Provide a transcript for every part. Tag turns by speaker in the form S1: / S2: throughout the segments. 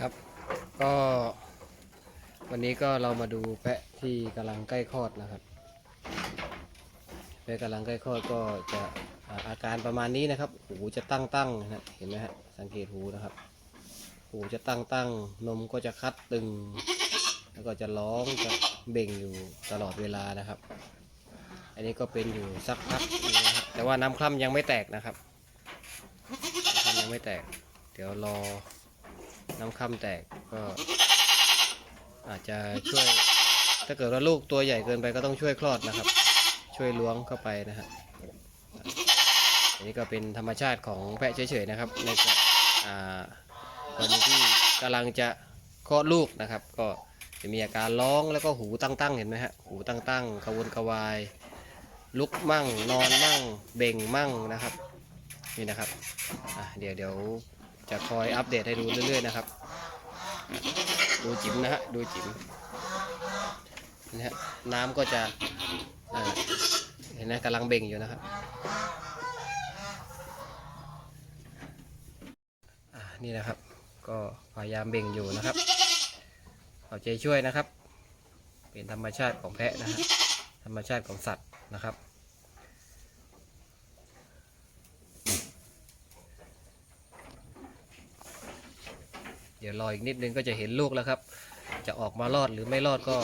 S1: ครับ ก็วันนี้ก็เรามาดูแพะที่กำลังใกล้คลอดนะครับ แพะกำลังใกล้คลอดก็จะอาการประมาณนี้นะครับ หูจะตั้งตั้งนะเห็นไหมฮะ สังเกตหูนะครับ หูจะตั้งตั้งนมก็จะคัดตึง แล้วก็จะร้องจะเบ่งอยู่ตลอดเวลานะครับ อันนี้ก็เป็นอยู่สักพักนึงนะฮะแต่ว่าน้ำคร่ำยังไม่แตกนะครับน้ำคร่ำยังไม่แตก เดี๋ยวรอ น้ำค่ำแตกก็ อาจจะช่วย ถ้าเกิดว่าลูกตัวใหญ่เกินไปก็ต้องช่วยคลอดนะครับ ช่วยล้วงเข้าไปนะฮะอันนี้ก็เป็นธรรมชาติของแพะเฉยๆนะครับในกรอ่ากรณีที่กำลังจะคลอดลูกนะครับ ก็จะมีอาการร้องแล้วก็หูตั้งๆเห็นไหมฮะหูตั้งๆกระวนกระวาย ลุกมั่งนอนมั่งเบ่งมั่งนะครับนี่นะครับเดี๋ยวเดี๋ยว จะคอยอัปเดตให้ดูเรื่อยๆนะครับ ดูจิ๋มนะฮะดูจิ๋มนะฮะน้ำก็จะเห็นไหมกำลังเบ่งอยู่นะครับนี่นะครับ ก็พยายามเบ่งอยู่นะครับเอาใจช่วยนะครับ เป็นธรรมชาติของแพะนะฮะธรรมชาติของสัตว์นะครับ ดี๋ยวรออีกนิดนึงก็จะเห็นลูกแล้วครับ จะออกมารอดหรือไม่รอดก็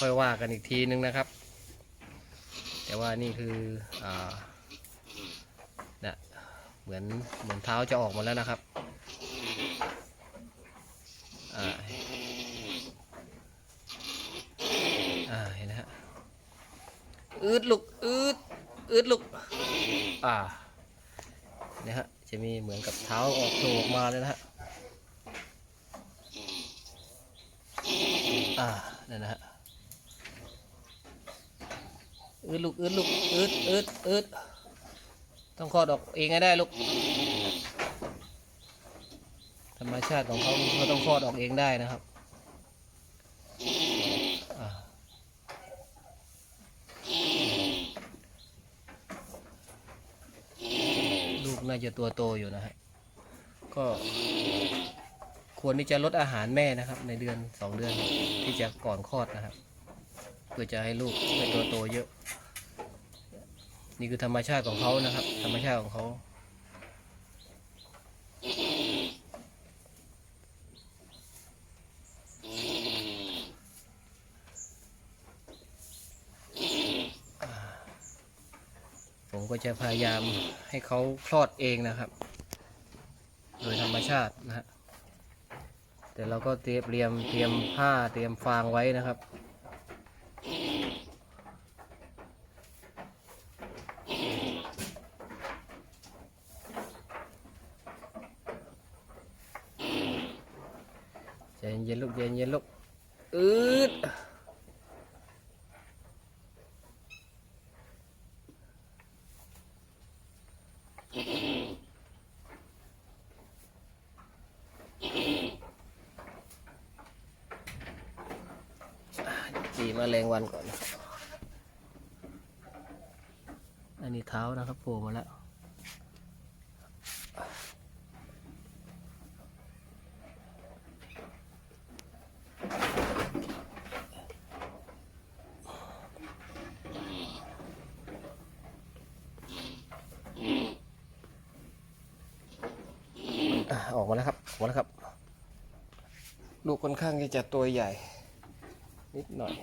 S1: ค่อยว่ากันอีกทีนึงนะครับ แต่ว่านี่คืออ่านะเหมือนเหมือนเท้าจะออกมาแล้วนะครับอ่าอ่าเห็นนะฮะอืดลูกอืดอืดลูกอ่าเนี่ยฮะจะมีเหมือนกับเท้าออกโผล่ออกมาเลยนะฮะ อ่านั่นนะฮะอืดลูกอืดลูกอืดอืดอืดต้องคลอดออกเองให้ได้ลูก ธรรมชาติของเขาเขาต้องคลอดออกเองได้นะครับลูกน่าจะตัวโตอยู่นะฮะก็ ควรที่จะลดอาหารแม่นะครับ ในเดือนสองเดือนที่จะก่อนคลอดนะครับ เพื่อจะให้ลูกเป็นตัวโตเยอะ นี่คือธรรมชาติของเขานะครับ ธรรมชาติของเขาอ่าผมก็จะพยายามให้เขาคลอดเองนะครับ โดยธรรมชาตินะฮะ แต่เราก็เตรียมเตรียมเตรียมผ้าเตรียมฟางไว้นะครับ ใจเย็นลูกใจเย็นลูกอืดตี แมาแรงวันก่อน อันนี้เท้านะครับโผล่มาแล้ว ออกมาแล้วครับออกมาแล้วครับ ลูกค่อนข้างที่จะตัวใหญ่ นิดหน่อย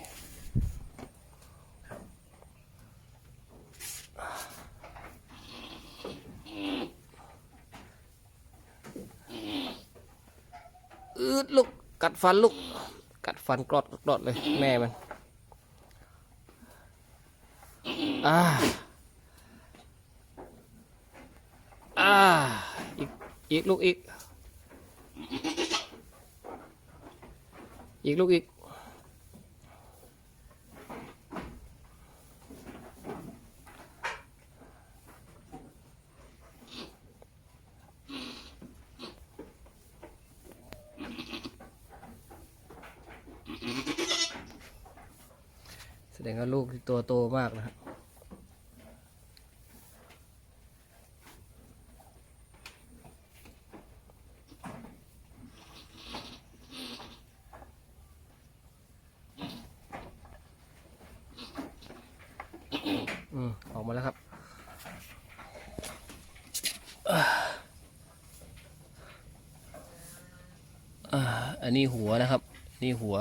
S1: อืดลูก กัดฟันลูก กัดฟันกรอดกรอดเลย แม่มันอ่าอ่าอีก อีกลูกอีก อีกลูกอีก โตมากนะอออกมาแล้วครับ อันนี้หัวนะครับ นี่หัว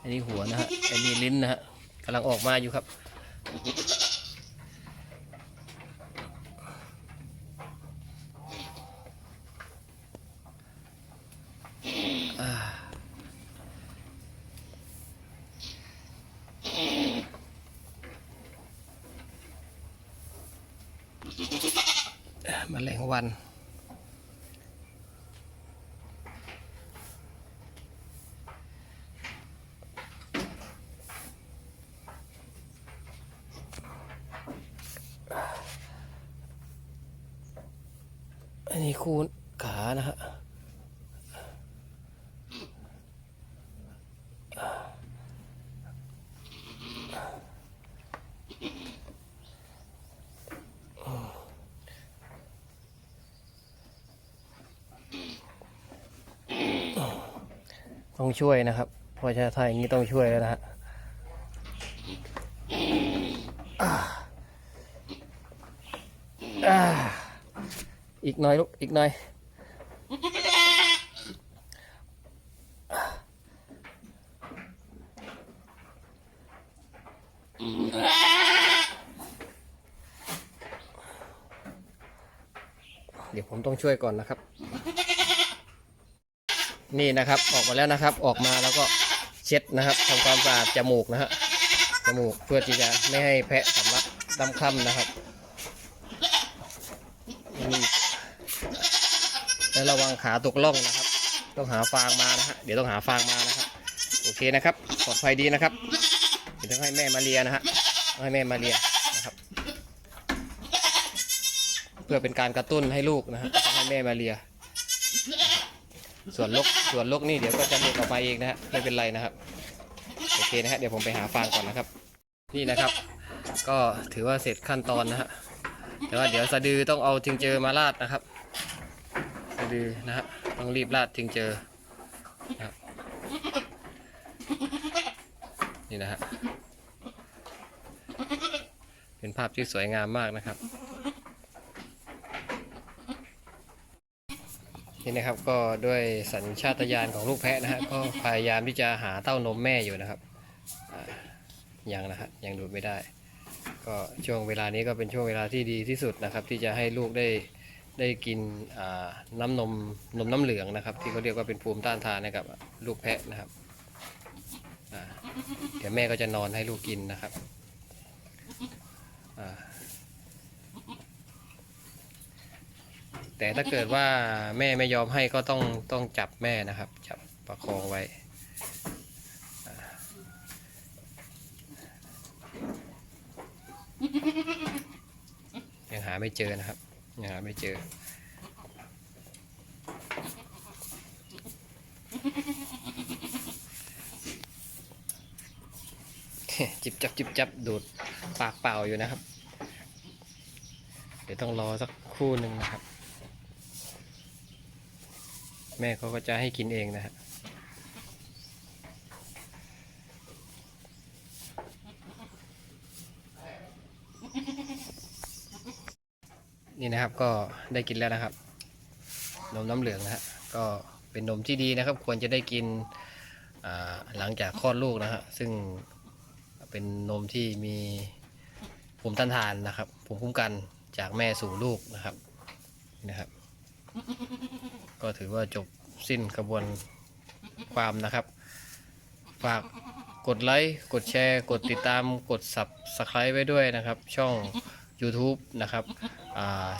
S1: อันนี้หัวนะฮะ อันนี้ลิ้นนะฮะ กำลังออกมาอยู่ครับอ่าแมลงวัน นี้คูณขานะฮะต้องช่วยนะครับเพราะถ้าอย่างนี้ต้องช่วยแล้วนะฮะอ่าอ่า อีกหน่อยลูก อีกหน่อย เดี๋ยวผมต้องช่วยก่อนนะครับ นี่นะครับ ออกมาแล้วนะครับ ออกมาแล้วก็เช็ดนะครับทำความสะอาดจมูกนะฮะ จมูกเพื่อที่จะไม่ให้แพะสำลักดำคล้ำนะครับ แล้วระวังขาตกล่องนะครับ ต้องหาฟางมานะฮะเดี๋ยวต้องหาฟางมานะครับโอเคนะครับปลอดภัยดีนะครับเดี๋ยวต้องให้แม่มาเลียนะฮะให้แม่มาเลียนะครับ เพื่อเป็นการกระตุ้นให้ลูกนะฮะให้แม่มาเลีย ส่วนลกส่วนลกนี่เดี๋ยวก็จะหลุดออกมาเองนะฮะไม่เป็นไรนะครับโอเคนะฮะเดี๋ยวผมไปหาฟางก่อนนะครับ นี่นะครับ ก็ถือว่าเสร็จขั้นตอนนะฮะแต่ว่าเดี๋ยวสะดือต้องเอาทิงเจอมาราดนะครับ รือนะฮะต้องรีบราดทิงเจอนะครับนี่นะฮะเป็นภาพที่สวยงามมากนะครับนี่นะครับก็ด้วยสัญชาตญาณของลูกแพะนะฮะก็พยายามที่จะหาเต้านมแม่อยู่นะครับยังนะฮะยังดูดไม่ได้ ก็ช่วงเวลานี้ก็เป็นช่วงเวลาที่ดีที่สุดนะครับ ที่จะให้ลูกได้ ได้กินน้ำนมนมน้ำเหลืองนะครับ ที่เขาเรียกว่าเป็นภูมิต้านทานให้กับลูกแพะนะครับอ่าเดี๋ยวแม่ก็จะนอนให้ลูกกินนะครับแต่ถ้าเกิดว่าแม่ไม่ยอมให้ก็ต้องต้องจับแม่นะครับ จับประคองไว้ยังหาไม่เจอนะครับ หาไม่เจอ จิบจับจิบจับดูดปากเปล่าอยู่นะครับ เดี๋ยวต้องรอสักคู่หนึ่งนะครับ แม่เขาก็จะให้กินเองนะฮะ นี่นะครับก็ได้กินแล้วนะครับ นมน้ำเหลืองนะฮะก็เป็นนมที่ดีนะครับ ควรจะได้กินหลังจากคลอดลูกนะฮะซึ่งเป็นนมที่มีภูมิต้านทานนะครับภูมิคุ้มกันจากแม่สู่ลูกนะครับนี่นะครับ ก็ถือว่าจบสิ้นกระบวนความนะครับ ฝากกดไลค์ กดแชร์ กดติดตาม กด subscribe ไว้ด้วยนะครับ ช่อง YouTube นะครับ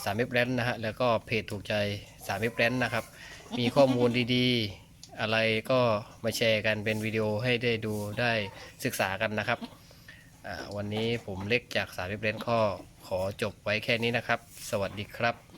S1: สามเว็บแรนนะฮะแล้วก็เพจถูกใจสามเว็บแรนนะครับ มีข้อมูลดีๆ อะไรก็มาแชร์กันเป็นวิดีโอให้ได้ดูได้ศึกษากันนะครับวันนี้ผมเล็กจากสามเว็บแรนข้อขอจบไว้แค่นี้นะครับ สวัสดีครับ